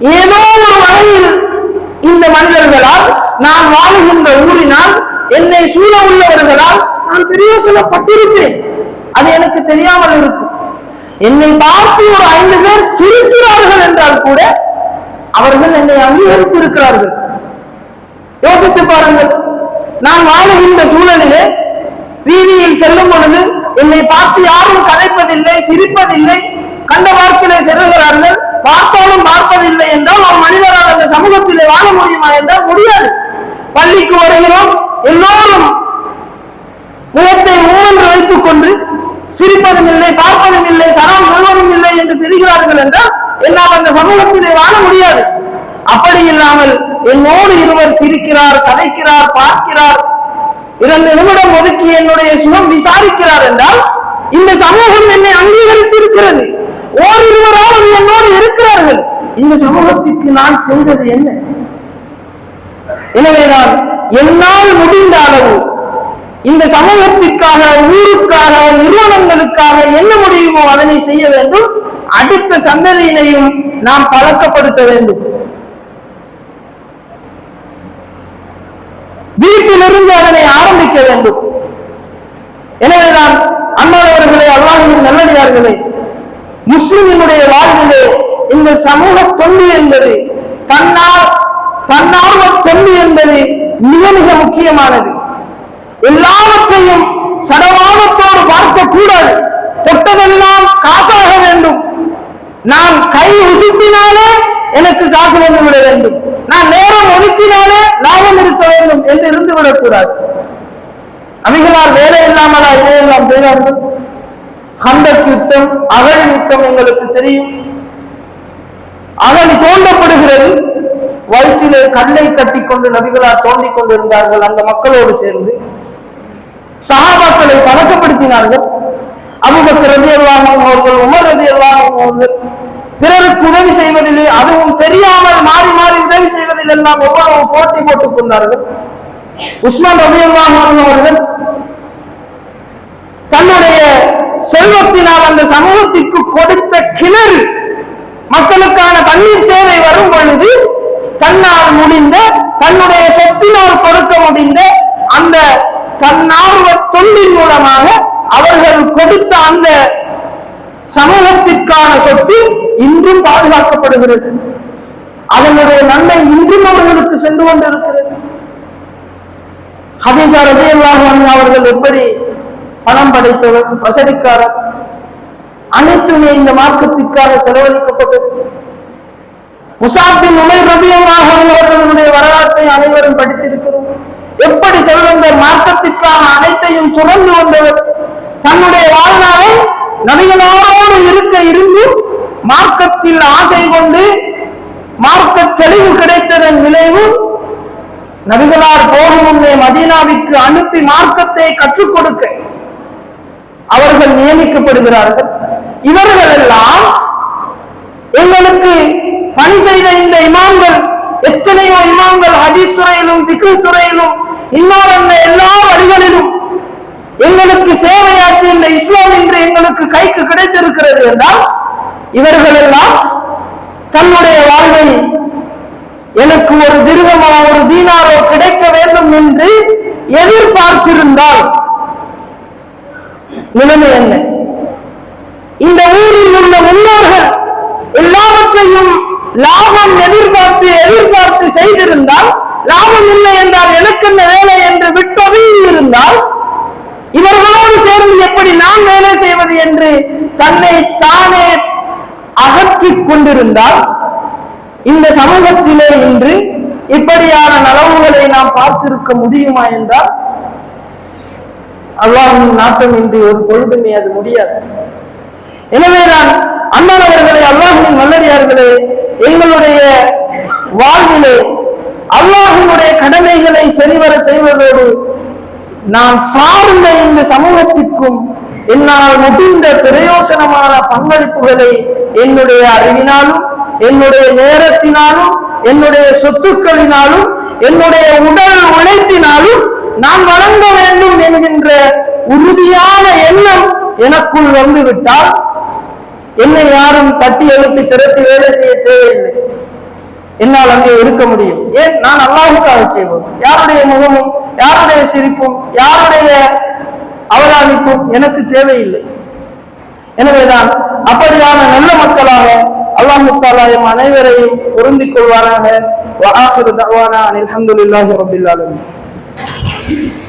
ஏதோ ஒரு வகையில் இந்த மனிதர்களால் நான் வாழுகின்ற ஊரினால் என்னை சூழ உள்ளவர்களால் நான் பிரயோசனப்பட்டிருப்பேன் அது எனக்கு தெரியாமல் இருக்கும். என்னை பார்த்து ஒரு ஐந்து பேர் சிரிக்கிறார்கள் என்றால் கூட அவர்கள் என்னை அங்கீகரித்திருக்கிறார்கள். யோசித்து பாருங்கள். நான் வாழுகின்ற சூழலிலே வீதியில் செல்லும் பொழுது என்னை பார்த்து யாரும் கதைப்பதில்லை சிரிப்பதில்லை கண்ட வார்த்தையை செல்லுகிறார்கள் பார்த்தாலும் பார்ப்பதில்லை என்றால் ஒரு மனிதரால் அந்த சமூகத்திலே வாழ முடியுமா என்றால் முடியாது. பள்ளிக்கு வருகிறோம் எல்லோரும் முகத்தை ஊழன்று வைத்துக் கொண்டு சிரிப்பதும் இல்லை பார்ப்பதும் இல்லை சரம் சொல்வதும் இல்லை என்று தெரிகிறார்கள் என்றால் என்னால் அந்த சமூகத்திலே வாழ முடியாது. அப்படி இல்லாமல் என்னோடு இருவர் சிரிக்கிறார் கதைக்கிறார் பார்க்கிறார் இரண்டு நிமிடம் ஒதுக்கி என்னுடைய சுகம் விசாரிக்கிறார் என்றால் இந்த சமூகம் என்னை அங்கீகரித்திருக்கிறது. ஓரிருவரால் என்னோடு இருக்கிறார்கள். இந்த சமூகத்திற்கு நான் செய்தது என்ன? எனவேதான் என்னால் முடிந்த அளவு இந்த சமூகத்திற்காக ஊருக்காக நிறுவனங்களுக்காக என்ன முடியுமோ அதனை செய்ய வேண்டும். அடுத்த சந்ததியினையும் நாம் பழக்கப்படுத்த வேண்டும். வீட்டிலிருந்து அதனை ஆரம்பிக்க வேண்டும். எனவேதான் அண்ணாதவர்களே அல்லாஹின் நல்லடியார்களே முஸ்லிமினுடைய வாழ்விலே இந்த சமூக தொண்டு என்பது தன்னால் தன்னார்வ தொண்டு என்பது மிக மிக முக்கியமானது. எல்லாவற்றையும் சடவாதத்தோடு பார்க்க கூடாது தொட்டதெல்லாம் காசாக வேண்டும். நான் கை உசுப்பினாலே எனக்கு காசு வந்து விட வேண்டும். நான் நேரம் ஒதுக்கினாலே லாபம் இருக்க வேண்டும் என்று இருந்து விடக்கூடாது அவைகளால் வேலை இல்லாமலா இதையெல்லாம் செய்தார்கள்? ஹந்தக் யுத்தம் அகழ் யுத்தம் எங்களுக்கு தெரியும். அகழ் தோண்டப்படுகிறது. வயிற்றிலே கல்லை கட்டிக்கொண்டு நபிகளார் தோண்டிக் கொண்டிருந்தார்கள் அந்த மக்களோடு சேர்ந்து. சகாபாக்களை பழக்கப்படுத்தினார்கள். அபுபக்கர் ரதி அவர்கள் உமர் ரதி அவர்கள் பிறருக்கு உதவி செய்வதிலே அதுவும் தெரியாமல் மாறி மாறி உதவி செய்வதில் எல்லாம் ஒவ்வொரு போட்டி போட்டுக் கொண்டார்கள். உஸ்மான் ரதி அவர்கள் தன்னுடைய செல்வத்தினால் அந்த சமூகத்திற்கு கொடுத்த கிணறு. மக்களுக்கான தண்ணீர் தேவை வரும் பொழுது தன்னால் முடிந்த தன்னுடைய சொத்தினால் கொடுக்க முடிந்த அந்த தன்னார்வ தொண்டின் மூலமாக அவர்கள் கொடுத்த அந்த சமூகத்திற்கான சொத்து இன்றும் பாதுகாக்கப்படுகிறது. அதனுடைய நன்மை இன்றும் அவர்களுக்கு சென்று கொண்டிருக்கிறது. ஹதீஜா ரலியல்லாஹு அவர்கள் எப்படி பணம் படைத்தவர் வசதிக்காரர். அனைத்துமே இந்த மார்க்கத்திற்காக செலவழிக்கப்பட்டது. முசாபின் உமை ரபியமாக அவர்களுடைய வரலாற்றை அனைவரும் படித்திருக்கிறோம். எப்படி செல்வந்த மார்க்கத்திற்கான அனைத்தையும் துறந்து வந்தவர் தன்னுடைய வாழ்நாளை நபிகளாரோடு இருக்க இருந்து மார்க்கத்தில் ஆசை கொண்டு மார்க்க தெளிவு கிடைத்ததன் விளைவு நபிகளார் போகும் முன்னே மதீனாவிற்கு அனுப்பி மார்க்கத்தை கற்றுக் கொடுக்க அவர்கள் நியமிக்கப்படுகிறார்கள். இவர்கள் எல்லாம் எங்களுக்கு பணி செய்த இந்த இமாம்கள் எத்தனையோ இமாம்கள் ஹதீஸ் துறையிலும் சிக்கு துறையிலும் இன்னொரு எல்லா வழிகளிலும் எங்களுக்கு சேவையாற்றி இந்த இஸ்லாம் என்று எங்களுக்கு கைக்கு கிடைத்திருக்கிறது என்றால் இவர்கள் எல்லாம் தன்னுடைய வாழ்வை எனக்கு ஒரு திருகமோ ஒரு தீனாரோ கிடைக்க வேண்டும் என்று எதிர்பார்த்திருந்தால் நிலைமை என்ன? இந்த ஊரில் உள்ள முன்னோர்கள் எல்லாவற்றையும் லாபம் எதிர்பார்த்து எதிர்பார்த்து செய்திருந்தால் லாபம் இல்லை என்றால் எனக்கு என்ன வேலை என்று விட்டொதுங்கி இருந்தால் இவர்களோடு சேர்ந்து எப்படி நான் வேலை செய்வது என்று தன்னை தானே அகற்றிக் கொண்டிருந்தால் இந்த சமூகத்திலே இன்று இப்படியான நலவுகளை நாம் பார்த்திருக்க முடியுமா என்றால் அல்லாஹின் நாட்டம் இன்றி ஒரு பொழுதுமே அது முடியாது. எனவேதான் அண்ணானவர்களே அல்லாஹின் நல்லடியார்களே எங்களுடைய வாழ்விலே அல்லாஹினுடைய கடமைகளை சரிவர செய்வதோடு நான் சார்ந்த இந்த சமூகத்திற்கும் என்னால் முடிந்த பிரயோசனமான பங்களிப்புகளை என்னுடைய அறிவினாலும் என்னுடைய நேரத்தினாலும் என்னுடைய சொத்துக்களினாலும் என்னுடைய உடல் உழைப்பினாலும் நான் வழங்க வேண்டும் என்கின்ற உறுதியான எண்ணம் எனக்குள் வந்துவிட்டால் என்னை யாரும் தட்டி எழுப்பி திரட்டி வேலை செய்ய தேவையில்லை. என்னால் அங்கே இருக்க முடியும். ஏன்? நான் அல்லாஹுக்காக செய்வோம். யாருடைய முகமும் யாருடைய சிரிப்பும் யாருடைய அவதானிப்பும் எனக்கு தேவையில்லை. எனவேதான் அப்படியான நல்ல மக்களாக அல்லாஹ் தாலா அனைவரையும் பொருந்திக் கொள்வாராக அலமதுல்லாஹி ரபில்லாலும் you